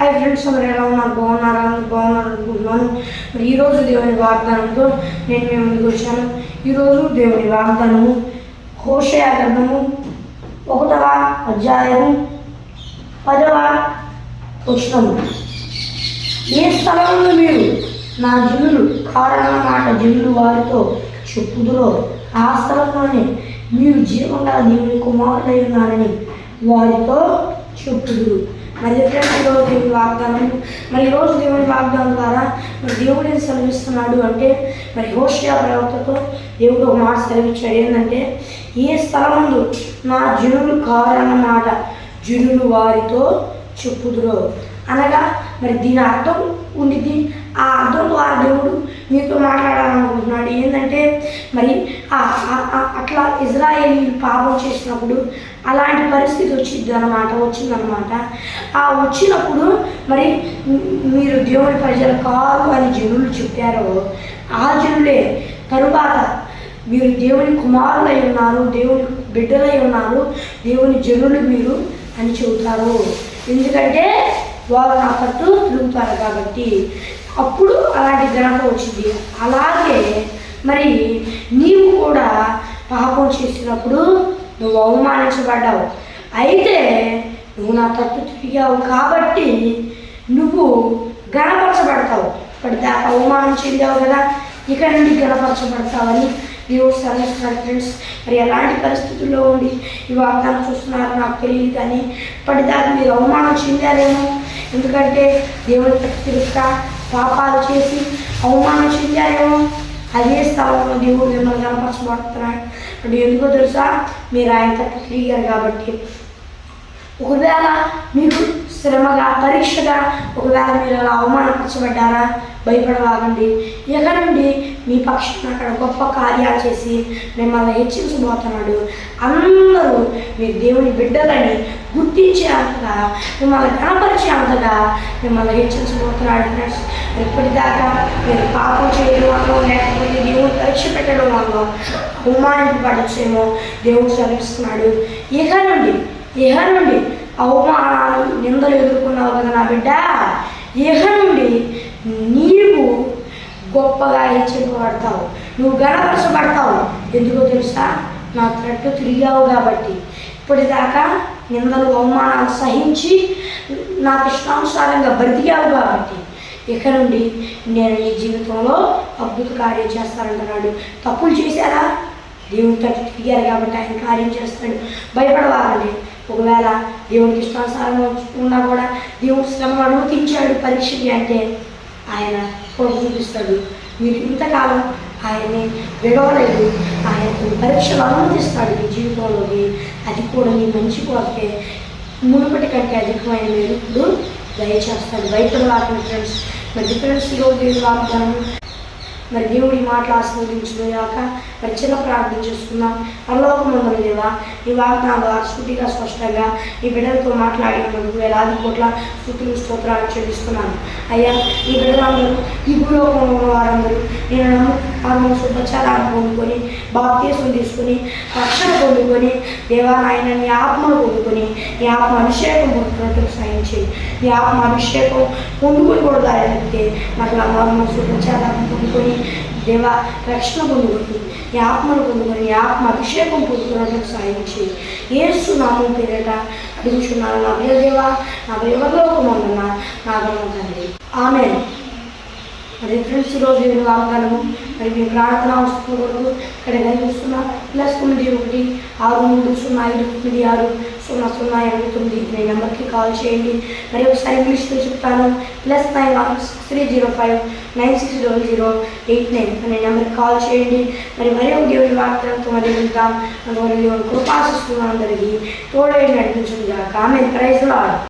Hi friends అందరూ ఎలా ఉన్నారు బాగున్నారా బాగున్నారు అనుకుంటున్నాను మరి ఈరోజు దేవుని వాగ్దానంతో నేను మేము ముందుకు వచ్చాను. ఈరోజు దేవుని వాగ్దానము హోషయ గ్రంథము ఒకటవ అధ్యాయము పదవ వచనము. ఏ స్థలంలో మీరు నా జిల్లు కారణ మాట జిల్లు వారితో చెప్పుదురో ఆ స్థలంలోనే మీరు జీవంగా దేవుని కుమారులై ఉన్నారని వారితో చెప్పుదురు. మరి ఎప్పుడైనా దేవుని వాగ్దానం? మరి ఈరోజు దేవుని వాగ్దానం ద్వారా మరి దేవుడు ఏం సెలవిస్తున్నాడు అంటే మరి హోషియా ప్రవక్తతో దేవుడు ఒక మాట సెలవిచ్చాడు. ఏంటంటే ఏ స్థలముందు నా జనులు కారన్నమాట జనులు వారితో చెప్పుదురో. అనగా మరి దీని అర్థం ఉండిద్ది. ఆ అర్థం ద్వారా దేవుడు మీతో మాట్లాడాలనుకుంటున్నాడు. ఏంటంటే మరి అట్లా ఇజ్రాయేలీలు పాపం చేసినప్పుడు అలాంటి పరిస్థితి వచ్చింది అనమాట వచ్చిందనమాట ఆ వచ్చినప్పుడు మరి మీరు దేవుని ప్రజలు కాదు అని జనులు చెప్పారో ఆ జనులే తరువాత మీరు దేవుని కుమారులై ఉన్నారు దేవుని బిడ్డలై ఉన్నారు దేవుని జనులు మీరు అని చెబుతారు. ఎందుకంటే వారు నా పట్టు తిరుగుతారు కాబట్టి. అప్పుడు అలాంటి ఘనత వచ్చింది. అలాగే మరి నీవు కూడా పాపం చేసినప్పుడు నువ్వు అవమానించబడ్డావు. అయితే నువ్వు నా తట్టు తిరిగావు కాబట్టి నువ్వు గణపరచబడతావు. ఇప్పటిదాకా అవమానం చెందావు కదా ఇక నుండి గణపరచబడతావని దేవుడు సరిస్తున్నాడు ఫ్రెండ్స్ మరి ఎలాంటి పరిస్థితుల్లో ఉండి ఈ వాగ్దానం చూస్తున్నారో నాకు తెలియదు కానీ ఇప్పటిదాకా మీరు అవమానం చెందారేమో. ఎందుకంటే దేవుడి తిరుగుతా పాపాలు చేసి అవమానం చెందారేమో. అదే స్థలంలో దేవుడు మిమ్మల్ని కనపరచబడుతున్నాడు. అంటే ఎందుకో తెలుసా? మీరు ఆయన తప్ప తిరిగారు కాబట్టి. ఒకవేళ మీకు శ్రమగా పరీక్షగా ఒకవేళ మీరు అలా అవమానపరచబడ్డారా? భయపడవాగండి ఇక నుండి? మీ పక్షాన అక్కడ గొప్ప కార్యాలు చేసి మిమ్మల్ని హెచ్చించబోతున్నాడు. అందరూ మీరు దేవుని బిడ్డలని గుర్తించే అంతగా మిమ్మల్ని కనపరిచే అంతగా మిమ్మల్ని హెచ్చించబోతున్నాడు. ఫ్రెండ్స్ ఇప్పటిదాకా మీరు పాపం చేయడం వల్ల లేకపోతే దేవుడు పరీక్ష పెట్టడం వల్ల అవమానింపబడచ్చేమో దేవుడు చదివిస్తున్నాడు ఇహ నుండి ఇహ నుండి అవమానాలు నిందలు ఎదుర్కొన్నావు కదా నా బిడ్డ? ఇహ నుండి నీవు గొప్పగా హెచ్చరింపబడతావు నువ్వు గణపరచబడతావు. ఎందుకో తెలుసా? నా త్రట్టు తిరిగావు కాబట్టి. ఇప్పటిదాకా నిందలు అవమానాలు సహించి నాకు ఇష్టానుసారంగా బ్రతికావు కాబట్టి. ఇక నుండి నేను నీ జీవితంలో అద్భుత కార్యం చేస్తానంటున్నాడు. తప్పులు చేశారా? దేవుని తట్టు తిరిగారు కాబట్టి ఆయన కార్యం చేస్తాడు. భయపడవాలండి. ఒకవేళ దేవునికి ఇష్టానుసారంగా ఉన్నా కూడా దేవుడు శ్రమ అనుమతించాడు పరీక్షకి అంటే ఆయన కూడా చూపిస్తాడు. మీరు ఇంతకాలం ఆయన్ని విడవలేదు ఆయనకు పరీక్షలు అనుమతిస్తాడు మీ జీవితంలోకి. అది కూడా మీ మంచి కోరికే. మునుపటి కంటే అధికమైన మీరు ఇప్పుడు దయచేస్తాడు. భయపడవాలని ఫ్రెండ్స్ మరి ఫ్రెండ్స్ ఈరోజు దేవుడి వాగ్దానం మరి దేవుడి మాటలు ఆస్వాదించుగాక మరి చిన్న ప్రార్థన చేసుకుందాం. పరలోకమందుల దేవా ఈ వాగ్దానాలు సూటిగా స్పష్టంగా ఈ బిడ్డలతో మాట్లాడినందుకు వేలాది కోట్ల స్థుతులు స్తోత్రాలు చెల్లిస్తున్నాను. అయ్యా ఈ బిడ్డలందరూ ఈ భూలోకంలో ఉన్న వారందరూ నేను నమ్ముకున్న శుభచారాన్ని పొందుకొని బాప్తీసం తీసుకొని రక్షణ పొందుకొని దేవా నాయన నీ ఆత్మను పొందుకొని నీ ఆత్మ అభిషేకం పొందుతున్నట్టు సాయం చేయి నీ ఆత్మ అభిషేకం పొందుకొని కూడా దారి మరలా నా శుభచారాన్ని పొందుకొని దేవా రక్షణ పొందుకొని ఈ ఆత్మను పొందుకొని నీ ఆత్మ అభిషేకం పొందుకున్నట్టు సాయం చేయి ఏసు నామం పేరట అడుగుచున్నాను నా ప్రియ దేవా నా ప్రియవర్లోకమందున నా గమనం తండ్రి ఆమె మరి ఫ్రెండ్స్ రోజు ఏడు వాగ్దానము మరి మీ ప్రార్థన అవసరం ఇక్కడ కనిపిస్తున్న ప్లస్ తొమ్మిది ఒకటి ఆరు మూడు సున్నా ఐదు తొమ్మిది ఆరు సున్నా సున్నా ఎనిమిది తొమ్మిది. మీ నెంబర్కి కాల్ చేయండి. మరి ఒకసారి ఇంగ్లీష్లో చెప్తాను. Plus nine one six three zero five nine six double zero eight nine అనే నెంబర్కి కాల్ చేయండి. మరి మరే ఒక దేవుడి వాగ్దానంతో మరి వెళ్తాం అందువల్ల దేవుని కృపాశిస్తున్నాం అందరికీ తోడై నడిపించుగా ఆమె ప్రైజ్ లాడ్